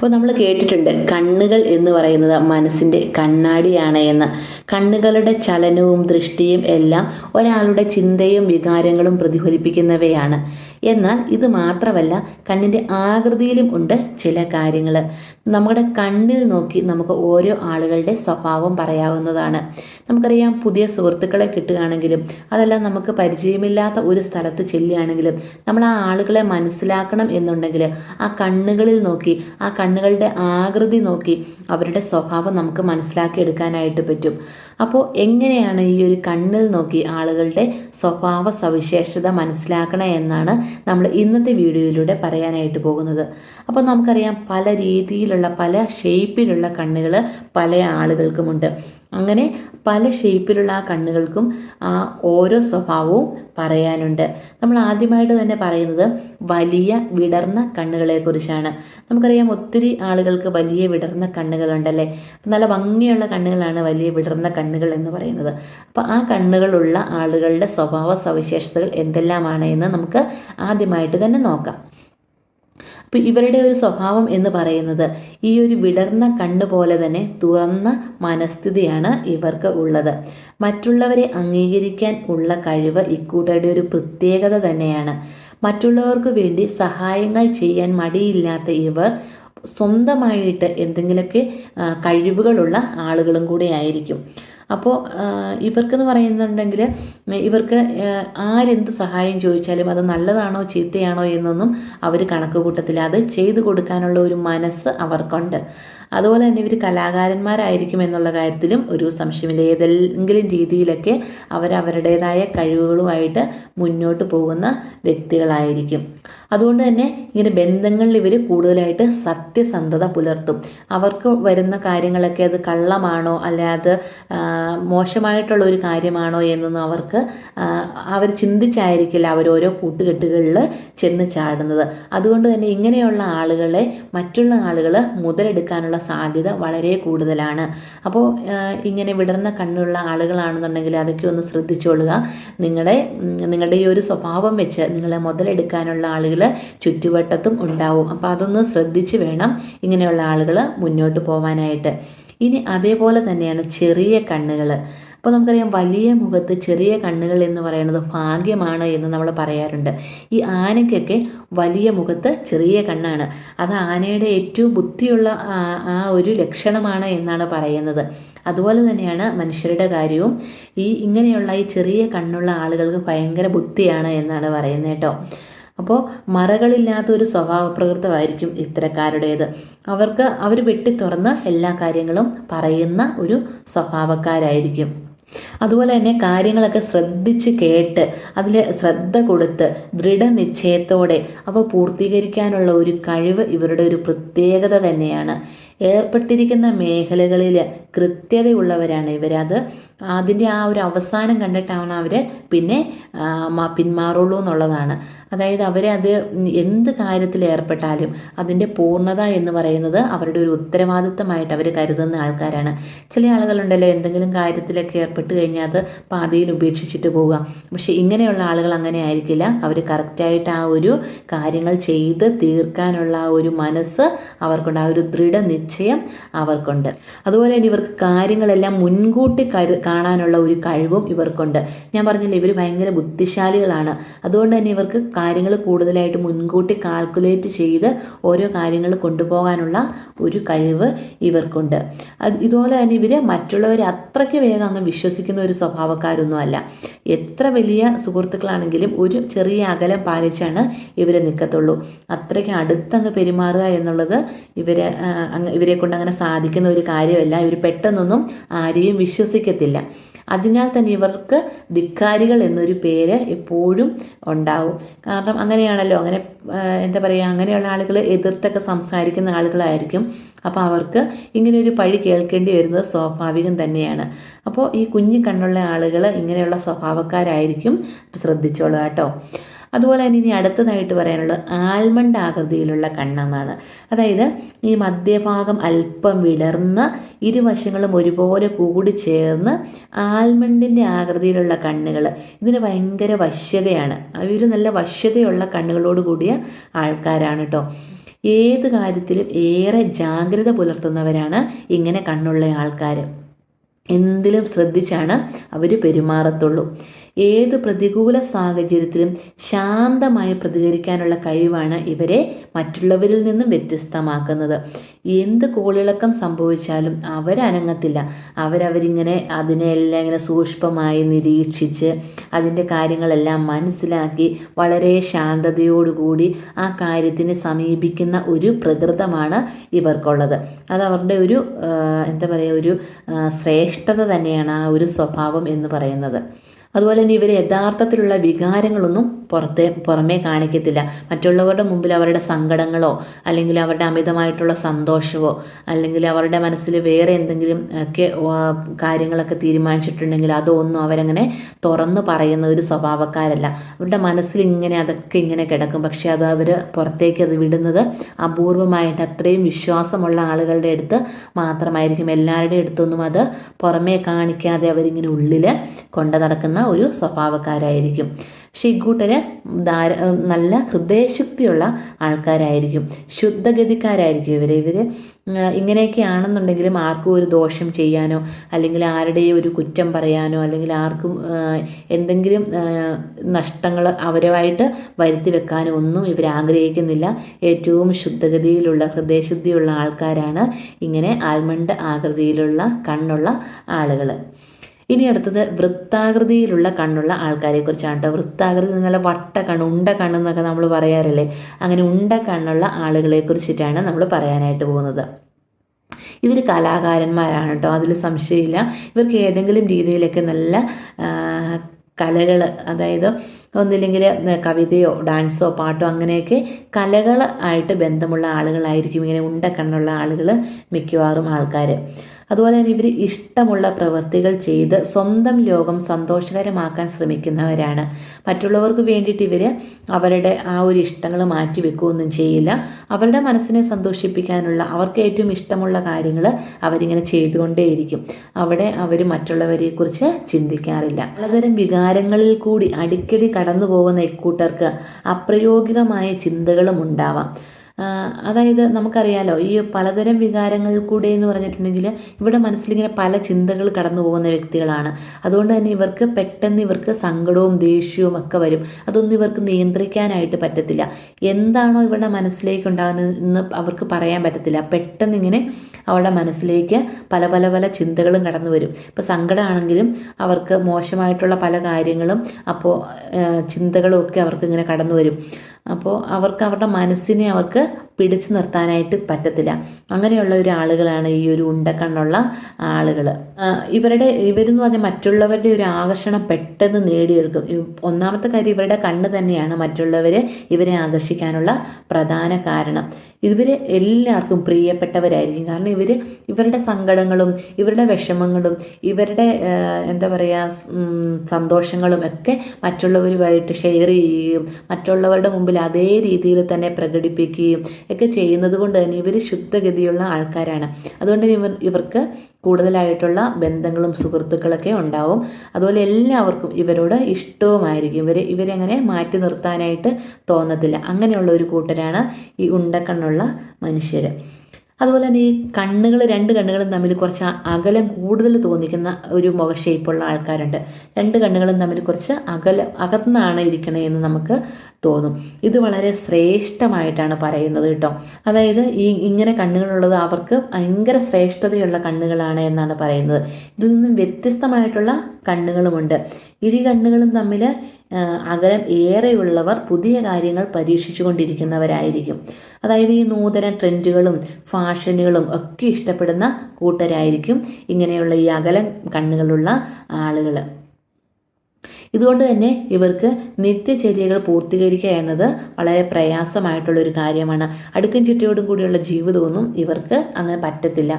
അപ്പോൾ നമ്മൾ കേട്ടിട്ടുണ്ട് കണ്ണുകൾ എന്ന് പറയുന്നത് മനസ്സിന്റെ കണ്ണാടിയാണ് എന്ന്. കണ്ണുകളുടെ ചലനവും ദൃഷ്ടിയും എല്ലാം ഒരാളുടെ ചിന്തയും വികാരങ്ങളും പ്രതിഫലിപ്പിക്കുന്നവയാണ്. എന്നാൽ ഇത് മാത്രമല്ല കണ്ണിന്റെ ആകൃതിയിലും ഉണ്ട് ചില കാര്യങ്ങൾ നമ്മുടെ കണ്ണിൽ നോക്കി നമുക്ക് ഓരോ ആളുകളുടെ സ്വഭാവം പറയാവുന്നതാണ്. നമുക്കറിയാം പുതിയ സുഹൃത്തുക്കളെ കിട്ടുകയാണെങ്കിലും അതെല്ലാം നമുക്ക് പരിചയമില്ലാത്ത ഒരു സ്ഥലത്ത് ചെല്ലുകയാണെങ്കിലും നമ്മൾ ആ ആളുകളെ മനസ്സിലാക്കണം എന്നുണ്ടെങ്കിൽ ആ കണ്ണുകളിൽ നോക്കി ആ കണ്ണുകളുടെ ആകൃതി നോക്കി അവരുടെ സ്വഭാവം നമുക്ക് മനസ്സിലാക്കിയെടുക്കാനായിട്ട് പറ്റും. അപ്പോൾ എങ്ങനെയാണ് ഈ ഒരു കണ്ണിൽ നോക്കി ആളുകളുടെ സ്വഭാവ സവിശേഷത മനസ്സിലാക്കണം എന്നാണ് നമ്മൾ ഇന്നത്തെ വീഡിയോയിലൂടെ പറയാനായിട്ട് പോകുന്നത്. അപ്പോൾ നമുക്കറിയാം പല രീതിയിലുള്ള പല ഷേപ്പിലുള്ള കണ്ണുകൾ പല ആളുകൾക്കുമുണ്ട് അങ്ങനെ പല ഷേപ്പിലുള്ള ആ കണ്ണുകൾക്കും ആ ഓരോ സ്വഭാവവും പറയാനുണ്ട്. നമ്മൾ ആദ്യമായിട്ട് തന്നെ പറയുന്നത് വലിയ വിടർന്ന കണ്ണുകളെക്കുറിച്ചാണ്. നമുക്കറിയാം ഒത്തിരി ആളുകൾക്ക് വലിയ വിടർന്ന കണ്ണുകളുണ്ടല്ലേ? നല്ല ഭംഗിയുള്ള കണ്ണുകളാണ് വലിയ വിടർന്ന കണ്ണുകൾ എന്ന് പറയുന്നത്. അപ്പോൾ ആ കണ്ണുകളുള്ള ആളുകളുടെ സ്വഭാവ സവിശേഷതകൾ എന്തെല്ലാമാണ് എന്ന് നമുക്ക് ആദ്യമായിട്ട് തന്നെ നോക്കാം. അപ്പോൾ ഇവരുടെ ഒരു സ്വഭാവം എന്ന് പറയുന്നത് ഈ ഒരു വിടർന്ന കണ്ണ് പോലെ തന്നെ തുറന്ന മനസ്ഥിതിയാണ് ഇവർക്ക് ഉള്ളത്. മറ്റുള്ളവരെ അംഗീകരിക്കാൻ ഉള്ള കഴിവ് ഇക്കൂട്ടരുടെ ഒരു പ്രത്യേകത തന്നെയാണ്. മറ്റുള്ളവർക്ക് വേണ്ടി സഹായങ്ങൾ ചെയ്യാൻ മടിയില്ലാത്ത ഇവർ സ്വന്തമായിട്ട് എന്തെങ്കിലുമൊക്കെ കഴിവുകളുള്ള ആളുകളും കൂടെ ആയിരിക്കും. അപ്പോൾ ഇവർക്കെന്ന് പറയുന്നുണ്ടെങ്കിൽ ഇവർക്ക് ആരെന്ത് സഹായം ചോദിച്ചാലും അത് നല്ലതാണോ ചീത്തയാണോ എന്നൊന്നും അവർ കണക്ക് കൂട്ടത്തില്ല അത് ചെയ്തു കൊടുക്കാനുള്ള ഒരു മനസ്സ് അവർക്കുണ്ട്. അതുപോലെ തന്നെ ഇവർ കലാകാരന്മാരായിരിക്കും എന്നുള്ള കാര്യത്തിലും ഒരു സംശയമില്ല. ഏതെങ്കിലും രീതിയിലൊക്കെ അവർ അവരുടേതായ കഴിവുകളുമായിട്ട് മുന്നോട്ട് പോകുന്ന വ്യക്തികളായിരിക്കും. അതുകൊണ്ട് തന്നെ ഇങ്ങനെ ബന്ധങ്ങളിൽ ഇവർ കൂടുതലായിട്ട് സത്യസന്ധത പുലർത്തും. അവർക്ക് വരുന്ന കാര്യങ്ങളൊക്കെ അത് കള്ളമാണോ അല്ലെ അത് മോശമായിട്ടുള്ള ഒരു കാര്യമാണോ എന്നൊന്നും അവർക്ക് അവർ ചിന്തിച്ചായിരിക്കില്ല അവരോരോ കൂട്ടുകെട്ടുകളിൽ ചെന്ന് ചാടുന്നത്. അതുകൊണ്ട് തന്നെ ഇങ്ങനെയുള്ള ആളുകളെ മറ്റുള്ള ആളുകൾ മുതലെടുക്കാനുള്ള സാധ്യത വളരെ കൂടുതലാണ്. അപ്പോൾ ഇങ്ങനെ വിടർന്ന കണ്ണുള്ള ആളുകളാണെന്നുണ്ടെങ്കിൽ അതൊക്കെ ഒന്ന് ശ്രദ്ധിച്ചോളുക. നിങ്ങളെ നിങ്ങളുടെ ഈ ഒരു സ്വഭാവം വെച്ച് നിങ്ങളെ മുതലെടുക്കാനുള്ള ആളുകൾ ചുറ്റുവട്ടത്തും ഉണ്ടാവും. അപ്പോൾ അതൊന്ന് ശ്രദ്ധിച്ച് വേണം ഇങ്ങനെയുള്ള ആളുകൾ മുന്നോട്ട് പോവാനായിട്ട്. ഇനി അതേപോലെ തന്നെയാണ് ചെറിയ കണ്ണുകൾ അപ്പോൾ നമുക്കറിയാം വലിയ മുഖത്ത് ചെറിയ കണ്ണുകൾ എന്ന് പറയുന്നത് ഭാഗ്യമാണ് എന്ന് നമ്മൾ പറയാറുണ്ട്. ഈ ആനയ്ക്കൊക്കെ വലിയ മുഖത്ത് ചെറിയ കണ്ണാണ്. അത് ആനയുടെ ഏറ്റവും ബുദ്ധിയുള്ള ആ ഒരു ലക്ഷണമാണ് എന്നാണ് പറയുന്നത്. അതുപോലെ തന്നെയാണ് മനുഷ്യരുടെ കാര്യവും. ഈ ഇങ്ങനെയുള്ള ഈ ചെറിയ കണ്ണുള്ള ആളുകൾക്ക് ഭയങ്കര ബുദ്ധിയാണ് എന്നാണ് പറയുന്നത് കേട്ടോ. അപ്പോൾ മറകളില്ലാത്ത ഒരു സ്വഭാവ പ്രകൃതമായിരിക്കും ഇത്തരക്കാരുടേത്. അവർക്ക് അവർ വെട്ടി തുറന്ന് എല്ലാ കാര്യങ്ങളും പറയുന്ന ഒരു സ്വഭാവക്കാരായിരിക്കും. അതുപോലെ തന്നെ കാര്യങ്ങളൊക്കെ ശ്രദ്ധിച്ച് കേട്ട് അതിൽ ശ്രദ്ധ കൊടുത്ത് ദൃഢനിശ്ചയത്തോടെ അവ പൂർത്തീകരിക്കാനുള്ള ഒരു കഴിവ് ഇവരുടെ ഒരു പ്രത്യേകത തന്നെയാണ്. ഏർപ്പെട്ടിരിക്കുന്ന മേഖലകളിൽ കൃത്യതയുള്ളവരാണ് ഇവരത്. അതിന്റെ ആ ഒരു അവസാനം കണ്ടിട്ടാണ് അവർ പിന്നെ പിന്മാറുള്ളൂ എന്നുള്ളതാണ്. അതായത് അവരെ അത് എന്ത് കാര്യത്തിൽ ഏർപ്പെട്ടാലും അതിന്റെ പൂർണത എന്ന് പറയുന്നത് അവരുടെ ഒരു ഉത്തരവാദിത്തമായിട്ട് അവർ കരുതുന്ന ആൾക്കാരാണ്. ചില ആളുകളുണ്ടല്ലോ എന്തെങ്കിലും കാര്യത്തിലൊക്കെ ഏർപ്പെട്ട് കഴിഞ്ഞാൽ അത് പാതിയിൽ ഉപേക്ഷിച്ചിട്ട് പോവുക. പക്ഷേ ഇങ്ങനെയുള്ള ആളുകൾ അങ്ങനെ ആയിരിക്കില്ല. അവർ കറക്റ്റായിട്ട് ആ ഒരു കാര്യങ്ങൾ ചെയ്ത് തീർക്കാനുള്ള ആ ഒരു മനസ്സ് അവർക്കുണ്ട്. ആ ഒരു ദൃഢനിശ്ചയം അവർക്കുണ്ട്. അതുപോലെ തന്നെ ഇവർക്ക് കാര്യങ്ങളെല്ലാം മുൻകൂട്ടി കരു കാണാനുള്ള ഒരു കഴിവും ഇവർക്കുണ്ട്. ഞാൻ പറഞ്ഞില്ലേ ഇവർ ഭയങ്കര ബുദ്ധിശാലികളാണ്. അതുകൊണ്ട് തന്നെ ഇവർക്ക് കാര്യങ്ങൾ കൂടുതലായിട്ട് മുൻകൂട്ടി കാൽക്കുലേറ്റ് ചെയ്ത് ഓരോ കാര്യങ്ങൾ കൊണ്ടുപോകാനുള്ള ഒരു കഴിവ് ഇവർക്കുണ്ട്. ഇതുപോലെ തന്നെ ഇവർ മറ്റുള്ളവരെ അത്രയ്ക്ക് വേഗം അങ്ങ് വിശ്വസിക്കുന്ന ഒരു സ്വഭാവക്കാരൊന്നുമല്ല എത്ര വലിയ സുഹൃത്തുക്കളാണെങ്കിലും ഒരു ചെറിയ അകലം പാലിച്ചാണ് ഇവരെ നിൽക്കത്തുള്ളൂ അത്രയ്ക്ക് അടുത്തങ്ങ് പെരുമാറുക എന്നുള്ളത് ഇവരെ ഇവരെ കൊണ്ട് അങ്ങനെ സാധിക്കുന്ന ഒരു കാര്യമല്ല. ഇവർ പെട്ടെന്നൊന്നും ആരെയും വിശ്വസിക്കത്തില്ല. അതിനാൽ തന്നെ ഇവർക്ക് ധിക്കാരികൾ എന്നൊരു പേര് എപ്പോഴും ഉണ്ടാവും. കാരണം അങ്ങനെയാണല്ലോ അങ്ങനെ എന്താ പറയുക അങ്ങനെയുള്ള ആളുകൾ എതിർത്തൊക്കെ സംസാരിക്കുന്ന ആളുകളായിരിക്കും. അപ്പോൾ അവർക്ക് ഇങ്ങനെ ഒരു പഴി കേൾക്കേണ്ടി വരുന്നത് സ്വാഭാവികം തന്നെയാണ്. അപ്പോൾ ഈ കുഞ്ഞു കണ്ണുള്ള ആളുകൾ ഇങ്ങനെയുള്ള സ്വഭാവക്കാരായിരിക്കും. ശ്രദ്ധിച്ചോളൂ കേട്ടോ. അതുപോലെ തന്നെ ഇനി അടുത്തതായിട്ട് പറയാനുള്ളത് ആൽമണ്ട് ആകൃതിയിലുള്ള കണ്ണെന്നാണ്. അതായത് ഈ മധ്യഭാഗം അല്പം വിടർന്ന് ഇരുവശങ്ങളും ഒരുപോലെ കൂടി ചേർന്ന് ആൽമണ്ടിന്റെ ആകൃതിയിലുള്ള കണ്ണുകൾ. ഇതിന് ഭയങ്കര വശ്യതയാണ്. അവർ നല്ല വശ്യതയുള്ള കണ്ണുകളോട് കൂടിയ ആൾക്കാരാണ് കേട്ടോ ഏത് കാര്യത്തിലും ഏറെ ജാഗ്രത പുലർത്തുന്നവരാണ് ഇങ്ങനെ കണ്ണുള്ള ആൾക്കാർ എന്തിലും ശ്രദ്ധിച്ചാണ് അവർ പെരുമാറത്തുള്ളൂ. ഏത് പ്രതികൂല സാഹചര്യത്തിലും ശാന്തമായി പ്രതികരിക്കാനുള്ള കഴിവാണ് ഇവരെ മറ്റുള്ളവരിൽ നിന്നും വ്യത്യസ്തമാക്കുന്നത്. എന്ത് കോളിളക്കം സംഭവിച്ചാലും അവരനങ്ങത്തില്ല. അവരവരിങ്ങനെ അതിനെല്ലാം ഇങ്ങനെ സൂക്ഷ്മമായി നിരീക്ഷിച്ച് അതിന്റെ കാര്യങ്ങളെല്ലാം മനസ്സിലാക്കി വളരെ ശാന്തതയോടുകൂടി ആ കാര്യത്തിനെ സമീപിക്കുന്ന ഒരു പ്രകൃതമാണ് ഇവർക്കുള്ളത്. അത് അവരുടെ ഒരു എന്താ പറയുക ഒരു ശ്രേഷ്ഠത തന്നെയാണ് ആ ഒരു സ്വഭാവം എന്ന് പറയുന്നത്. അതുപോലെ തന്നെ ഇവരെ യഥാർത്ഥത്തിലുള്ള വികാരങ്ങളൊന്നും പുറത്തെ പുറമേ കാണിക്കത്തില്ല. മറ്റുള്ളവരുടെ മുമ്പിൽ അവരുടെ സങ്കടങ്ങളോ അല്ലെങ്കിൽ അവരുടെ അമിതമായിട്ടുള്ള സന്തോഷമോ അല്ലെങ്കിൽ അവരുടെ മനസ്സിൽ വേറെ എന്തെങ്കിലും ഒക്കെ കാര്യങ്ങളൊക്കെ തീരുമാനിച്ചിട്ടുണ്ടെങ്കിൽ അതൊന്നും അവരങ്ങനെ തുറന്ന് പറയുന്ന ഒരു സ്വഭാവക്കാരല്ല. അവരുടെ മനസ്സിൽ ഇങ്ങനെ അതൊക്കെ ഇങ്ങനെ കിടക്കും. പക്ഷേ അത് അവർ പുറത്തേക്ക് അത് വിടുന്നത് അപൂർവമായിട്ട് അത്രയും വിശ്വാസമുള്ള ആളുകളുടെ അടുത്ത് മാത്രമായിരിക്കും. എല്ലാവരുടെയും അടുത്തൊന്നും അത് പുറമേ കാണിക്കാതെ അവരിങ്ങനെ ഉള്ളിൽ കൊണ്ടു നടക്കുന്ന ഒരു സ്വഭാവക്കാരായിരിക്കും. പക്ഷെ ഇക്കൂട്ടര് നല്ല ഹൃദയശുദ്ധിയുള്ള ആൾക്കാരായിരിക്കും. ശുദ്ധഗതിക്കാരായിരിക്കും ഇവർ ഇവർ ഇങ്ങനെയൊക്കെയാണെന്നുണ്ടെങ്കിലും ആർക്കും ഒരു ദോഷം ചെയ്യാനോ അല്ലെങ്കിൽ ആരുടെയും ഒരു കുറ്റം പറയാനോ അല്ലെങ്കിൽ ആർക്കും എന്തെങ്കിലും നഷ്ടങ്ങൾ അവരുമായിട്ട് വരുത്തി വെക്കാനോ ഒന്നും ഇവർ ആഗ്രഹിക്കുന്നില്ല. ഏറ്റവും ശുദ്ധഗതിയിലുള്ള ഹൃദയശുദ്ധിയുള്ള ആൾക്കാരാണ് ഇങ്ങനെ ആൽമണ്ട് ആകൃതിയിലുള്ള കണ്ണുള്ള ആളുകൾ ഇനി അടുത്തത് വൃത്താകൃതിയിലുള്ള കണ്ണുള്ള ആൾക്കാരെ കുറിച്ചാണ് കേട്ടോ വൃത്താകൃതി നല്ല വട്ട കണ്ണ് ഉണ്ട കണ്ണെന്നൊക്കെ നമ്മൾ പറയാറില്ലേ? അങ്ങനെ ഉണ്ട കണ്ണുള്ള ആളുകളെ കുറിച്ചിട്ടാണ് നമ്മൾ പറയാനായിട്ട് പോകുന്നത്. ഇവർ കലാകാരന്മാരാണ് കേട്ടോ അതിൽ സംശയമില്ല. ഇവർക്ക് ഏതെങ്കിലും രീതിയിലൊക്കെ നല്ല കലകൾ അതായത് ഒന്നില്ലെങ്കിൽ കവിതയോ ഡാൻസോ പാട്ടോ അങ്ങനെയൊക്കെ കലകൾ ആയിട്ട് ബന്ധമുള്ള ആളുകളായിരിക്കും ഇങ്ങനെ ഉണ്ട കണ്ണുള്ള ആളുകൾ മിക്കവാറും ആൾക്കാർ അതുപോലെ തന്നെ ഇവർ ഇഷ്ടമുള്ള പ്രവൃത്തികൾ ചെയ്ത് സ്വന്തം ലോകം സന്തോഷകരമാക്കാൻ ശ്രമിക്കുന്നവരാണ്. മറ്റുള്ളവർക്ക് വേണ്ടിയിട്ട് ഇവർ അവരുടെ ആ ഒരു ഇഷ്ടങ്ങൾ മാറ്റി വെക്കുകയൊന്നും ചെയ്യില്ല. അവരുടെ മനസ്സിനെ സന്തോഷിപ്പിക്കാനുള്ള അവർക്ക് ഏറ്റവും ഇഷ്ടമുള്ള കാര്യങ്ങൾ അവരിങ്ങനെ ചെയ്തുകൊണ്ടേയിരിക്കും. അവിടെ അവർ മറ്റുള്ളവരെക്കുറിച്ച് ചിന്തിക്കാറില്ല. പലതരം വികാരങ്ങളിൽ കൂടി അടിക്കടി കടന്നു പോകുന്ന ഇക്കൂട്ടർക്ക് അപ്രയോഗികമായ ചിന്തകളും ഉണ്ടാവാം. അതായത് നമുക്കറിയാലോ ഈ പലതരം വികാരങ്ങൾ കൂടെ എന്ന് പറഞ്ഞിട്ടുണ്ടെങ്കിൽ ഇവിടെ മനസ്സിലിങ്ങനെ പല ചിന്തകൾ കടന്നു പോകുന്ന വ്യക്തികളാണ്. അതുകൊണ്ട് തന്നെ ഇവർക്ക് പെട്ടെന്ന് ഇവർക്ക് സങ്കടവും ദേഷ്യവും ഒക്കെ വരും. അതൊന്നും ഇവർക്ക് നിയന്ത്രിക്കാനായിട്ട് പറ്റത്തില്ല. എന്താണോ ഇവരുടെ മനസ്സിലേക്ക് ഉണ്ടാകുന്നതെന്ന് അവർക്ക് പറയാൻ പറ്റത്തില്ല. പെട്ടെന്ന് ഇങ്ങനെ അവരുടെ മനസ്സിലേക്ക് പല പല പല ചിന്തകളും കടന്നു വരും. ഇപ്പോൾ സങ്കടമാണെങ്കിലും അവർക്ക് മോശമായിട്ടുള്ള പല കാര്യങ്ങളും അപ്പോൾ ചിന്തകളും ഒക്കെ അവർക്ക് ഇങ്ങനെ കടന്നു വരും. അപ്പോൾ അവർക്ക് അവരുടെ മനസ്സിനെ അവർക്ക് പിടിച്ചു നിർത്താനായിട്ട് പറ്റത്തില്ല. അങ്ങനെയുള്ള ഒരു ആളുകളാണ് ഈ ഒരു ഉണ്ടക്കണ്ണുള്ള ആളുകൾ ഇവരുടെ ഇവരെന്ന് പറഞ്ഞാൽ മറ്റുള്ളവരുടെ ഒരു ആകർഷണം പെട്ടെന്ന് നേടിയെടുക്കും. ഒന്നാമത്തെ കാര്യം ഇവരുടെ കണ്ണ് തന്നെയാണ് മറ്റുള്ളവരെ ഇവരെ ആകർഷിക്കാനുള്ള പ്രധാന കാരണം. ഇവർ എല്ലാവർക്കും പ്രിയപ്പെട്ടവരായിരിക്കും. കാരണം ഇവർ ഇവരുടെ സങ്കടങ്ങളും ഇവരുടെ വിഷമങ്ങളും ഇവരുടെ എന്താ പറയുക സന്തോഷങ്ങളും ഒക്കെ മറ്റുള്ളവരുമായിട്ട് ഷെയർ ചെയ്യുകയും മറ്റുള്ളവരുടെ മുമ്പിൽ അതേ രീതിയിൽ തന്നെ പ്രകടിപ്പിക്കുകയും ഒക്കെ ചെയ്യുന്നത് കൊണ്ട് തന്നെ ഇവർ ശുദ്ധഗതിയുള്ള ആൾക്കാരാണ്. അതുകൊണ്ട് ഇവർ ഇവർക്ക് കൂടുതലായിട്ടുള്ള ബന്ധങ്ങളും സുഹൃത്തുക്കളൊക്കെ ഉണ്ടാവും. അതുപോലെ എല്ലാവർക്കും ഇവരോട് ഇഷ്ടവുമായിരിക്കും. ഇവർ ഇവരങ്ങനെ മാറ്റി നിർത്താനായിട്ട് തോന്നത്തില്ല. അങ്ങനെയുള്ള ഒരു കൂട്ടരാണ് ഈ ഉണ്ടക്കണ്ണുള്ള മനുഷ്യർ അതുപോലെ തന്നെ ഈ കണ്ണുകൾ രണ്ട് കണ്ണുകളും തമ്മിൽ കുറച്ച് അകലം കൂടുതൽ തോന്നിക്കുന്ന ഒരു മുഖ ഷേപ്പുള്ള ആൾക്കാരുണ്ട്. രണ്ട് കണ്ണുകളും തമ്മിൽ കുറച്ച് അകലം അകന്നാണ് ഇരിക്കണേ എന്ന് നമുക്ക് തോന്നും. ഇത് വളരെ ശ്രേഷ്ഠമായിട്ടാണ് പറയുന്നത് കേട്ടോ. അതായത് ഈ ഇങ്ങനെ കണ്ണുകളുള്ളത് അവർക്ക് ഭയങ്കര ശ്രേഷ്ഠതയുള്ള കണ്ണുകളാണ് എന്നാണ് പറയുന്നത്. ഇതിൽ നിന്നും വ്യത്യസ്തമായിട്ടുള്ള കണ്ണുകളുമുണ്ട്. ഇരു കണ്ണുകളും തമ്മിൽ അകലം ഏറെയുള്ളവർ പുതിയ കാര്യങ്ങൾ പരീക്ഷിച്ചു കൊണ്ടിരിക്കുന്നവരായിരിക്കും അതായത് ഈ നൂതന ട്രെൻഡുകളും ഫാഷനുകളും ഒക്കെ ഇഷ്ടപ്പെടുന്ന കൂട്ടരായിരിക്കും ഇങ്ങനെയുള്ള ഈ അകലം കണ്ണുകളുള്ള ആളുകൾ ഇതുകൊണ്ട് തന്നെ ഇവർക്ക് നിത്യചര്യകൾ പൂർത്തീകരിക്കുക എന്നത് വളരെ പ്രയാസമായിട്ടുള്ള ഒരു കാര്യമാണ്. അടുക്കും ചിട്ടയോടും കൂടിയുള്ള ജീവിതമൊന്നും ഇവർക്ക് അങ്ങനെ പറ്റത്തില്ല.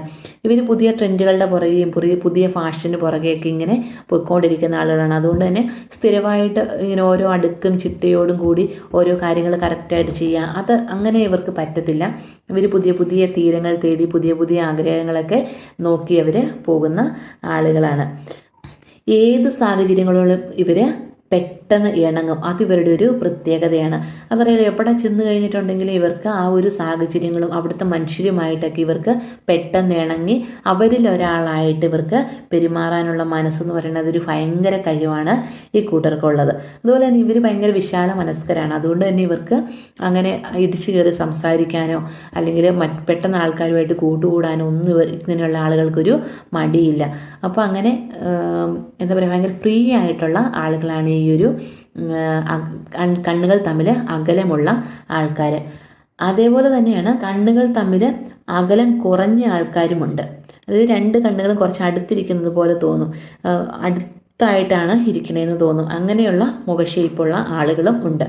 ഇവർ പുതിയ ട്രെൻഡുകളുടെ പുറകെയും പുതിയ പുതിയ ഫാഷന് പുറകെയൊക്കെ ഇങ്ങനെ പോയിക്കൊണ്ടിരിക്കുന്ന ആളുകളാണ്. അതുകൊണ്ട് തന്നെ സ്ഥിരമായിട്ട് ഇങ്ങനെ ഓരോ അടുക്കും ചിട്ടയോടും കൂടി ഓരോ കാര്യങ്ങൾ കറക്റ്റായിട്ട് ചെയ്യുക അത് അങ്ങനെ ഇവർക്ക് പറ്റത്തില്ല. ഇവർ പുതിയ പുതിയ തീരങ്ങൾ തേടി പുതിയ പുതിയ ആഗ്രഹങ്ങളൊക്കെ നോക്കി അവർ പോകുന്ന ആളുകളാണ്. ഏത് സാഹചര്യങ്ങളിലും ഇവർ പെട്ടെന്ന് ഇണങ്ങും. അത് ഇവരുടെ ഒരു പ്രത്യേകതയാണ്. അതറിയാലോ എവിടെ ചെന്ന് കഴിഞ്ഞിട്ടുണ്ടെങ്കിലും ഇവർക്ക് ആ ഒരു സാഹചര്യങ്ങളും അവിടുത്തെ മനുഷ്യരുമായിട്ടൊക്കെ ഇവർക്ക് പെട്ടെന്ന് ഇണങ്ങി അവരിൽ ഒരാളായിട്ട് ഇവർക്ക് പെരുമാറാനുള്ള മനസ്സെന്ന് പറയുന്നത് ഒരു ഭയങ്കര കഴിവാണ് ഈ കൂട്ടർക്കുള്ളത്. അതുപോലെ തന്നെ ഇവർ ഭയങ്കര വിശാല മനസ്കരാണ്. അതുകൊണ്ട് തന്നെ ഇവർക്ക് അങ്ങനെ ഇടിച്ചു കയറി സംസാരിക്കാനോ അല്ലെങ്കിൽ പെട്ടെന്ന് ആൾക്കാരുമായിട്ട് കൂട്ടുകൂടാനോ ഒന്നും ഇങ്ങനെയുള്ള ആളുകൾക്കൊരു മടിയില്ല. അപ്പോൾ അങ്ങനെ എന്താ പറയുക ഭയങ്കര ഫ്രീ ആയിട്ടുള്ള ആളുകളാണ് ഈ ഒരു അ- കൺ- കണ്ണുകൾ തമ്മിൽ അകലമുള്ള ആൾക്കാർ അതേപോലെ തന്നെയാണ് കണ്ണുകൾ തമ്മിൽ അകലം കുറഞ്ഞ ആൾക്കാരുമുണ്ട്. അതായത് രണ്ട് കണ്ണുകളും കുറച്ച് അടുത്തിരിക്കുന്നത് പോലെ തോന്നും. അടുത്തായിട്ടാണ് ഇരിക്കണേന്ന് തോന്നും. അങ്ങനെയുള്ള മുഖഷേപ്പുള്ള ആളുകളും ഉണ്ട്.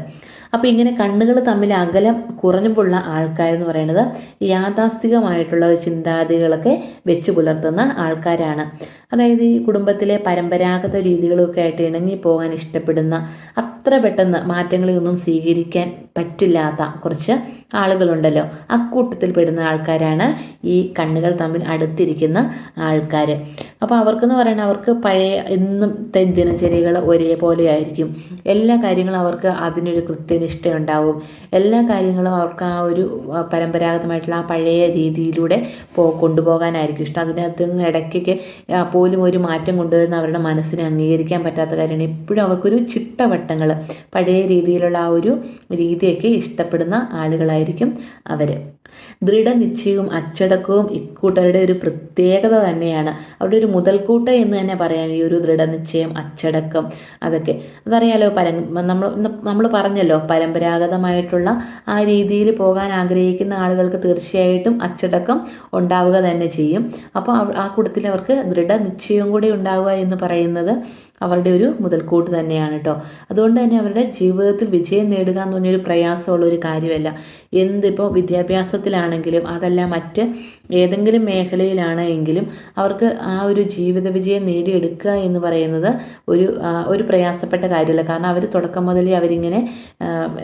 അപ്പോൾ ഇങ്ങനെ കണ്ണുകൾ തമ്മിൽ അകലം കുറഞ്ഞുള്ള ആൾക്കാരെന്ന് പറയുന്നത് യാഥാസ്ഥികമായിട്ടുള്ള ചിന്താഗതികളൊക്കെ വെച്ച് പുലർത്തുന്ന ആൾക്കാരാണ്. അതായത് ഈ കുടുംബത്തിലെ പരമ്പരാഗത രീതികളൊക്കെ ആയിട്ട് ഇണങ്ങി പോകാൻ ഇഷ്ടപ്പെടുന്ന അത്ര പെട്ടെന്ന് മാറ്റങ്ങളെയൊന്നും സ്വീകരിക്കാൻ പറ്റില്ലാത്ത കുറച്ച് ആളുകളുണ്ടല്ലോ. അക്കൂട്ടത്തിൽ പെടുന്ന ആൾക്കാരാണ് ഈ കണ്ണുകൾ തമ്മിൽ അടുത്തിരിക്കുന്ന ആൾക്കാർ അപ്പോൾ അവർക്കെന്ന് പറയുന്നത് അവർക്ക് പഴയ എന്നും ദിനചര്യകൾ ഒരേപോലെ ആയിരിക്കും. എല്ലാ കാര്യങ്ങളും അവർക്ക് അതിനൊരു കൃത്യനിഷ്ഠ ഉണ്ടാവും എല്ലാ കാര്യങ്ങളും അവർക്ക് ആ ഒരു പരമ്പരാഗതമായിട്ടുള്ള ആ പഴയ രീതിയിലൂടെ പോ കൊണ്ടുപോകാനായിരിക്കും. ഇഷ്ടം അതിനകത്ത് നിന്ന് ഇടയ്ക്കൊക്കെ പോലും ഒരു മാറ്റം കൊണ്ടുവരുന്ന അവരുടെ മനസ്സിനെ അംഗീകരിക്കാൻ പറ്റാത്ത കാര്യമാണ്. എപ്പോഴും അവർക്കൊരു ചിട്ടവട്ടങ്ങൾ പഴയ രീതിയിലുള്ള ആ ഒരു രീതിയൊക്കെ ഇഷ്ടപ്പെടുന്ന ആളുകളായിരിക്കും അവർ ദൃഢനിശ്ചയവും അച്ചടക്കവും ഇക്കൂട്ടരുടെ ഒരു പ്രത്യേകത തന്നെയാണ്. അവിടെ ഒരു മുതൽക്കൂട്ട എന്ന് തന്നെ പറയാം ഈ ഒരു ദൃഢനിശ്ചയം അച്ചടക്കം അതൊക്കെ. അതറിയാലോ പര നമ്മൾ നമ്മൾ പറഞ്ഞല്ലോ പരമ്പരാഗതമായിട്ടുള്ള ആ രീതിയിൽ പോകാൻ ആഗ്രഹിക്കുന്ന ആളുകൾക്ക് തീർച്ചയായിട്ടും അച്ചടക്കം ഉണ്ടാവുക തന്നെ ചെയ്യും. അപ്പോൾ ആ കൂട്ടത്തിൽ അവർക്ക് ദൃഢനിശ്ചയം കൂടി ഉണ്ടാവുക എന്ന് പറയുന്നത് അവരുടെ ഒരു മുതൽക്കൂട്ട് തന്നെയാണ് കേട്ടോ അതുകൊണ്ട് തന്നെ അവരുടെ ജീവിതത്തിൽ വിജയം നേടുക എന്ന് പറഞ്ഞൊരു പ്രയാസമുള്ള ഒരു കാര്യമല്ല. എന്തിപ്പോൾ വിദ്യാഭ്യാസത്തിലാണെങ്കിലും അതല്ല മറ്റ് ഏതെങ്കിലും മേഖലയിലാണ് എങ്കിലും അവർക്ക് ആ ഒരു ജീവിത വിജയം നേടിയെടുക്കുക എന്ന് പറയുന്നത് ഒരു ഒരു പ്രയാസപ്പെട്ട കാര്യമല്ല. കാരണം അവർ തുടക്കം മുതലേ അവരിങ്ങനെ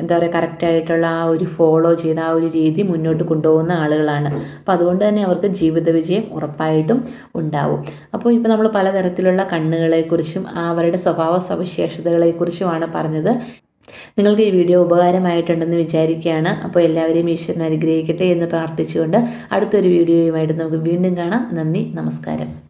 എന്താ പറയുക കറക്റ്റായിട്ടുള്ള ആ ഒരു ഫോളോ ചെയ്ത ആ ഒരു രീതി മുന്നോട്ട് കൊണ്ടുപോകുന്ന ആളുകളാണ്. അപ്പോൾ അതുകൊണ്ട് തന്നെ അവർക്ക് ജീവിത വിജയം ഉറപ്പായിട്ടും ഉണ്ടാവും. അപ്പോൾ ഇപ്പോൾ നമ്മൾ പലതരത്തിലുള്ള കണ്ണുകളെക്കുറിച്ചും അവരുടെ സ്വഭാവ സവിശേഷതകളെക്കുറിച്ചുമാണ് പറഞ്ഞത്. നിങ്ങൾക്ക് ഈ വീഡിയോ ഉപകാരമായിട്ടുണ്ടെന്ന് വിചാരിക്കുകയാണ്. അപ്പോൾ എല്ലാവരെയും ഈശ്വരൻ അനുഗ്രഹിക്കട്ടെ എന്ന് പ്രാർത്ഥിച്ചുകൊണ്ട് അടുത്തൊരു വീഡിയോയുമായിട്ട് നമുക്ക് വീണ്ടും കാണാം. നന്ദി നമസ്കാരം.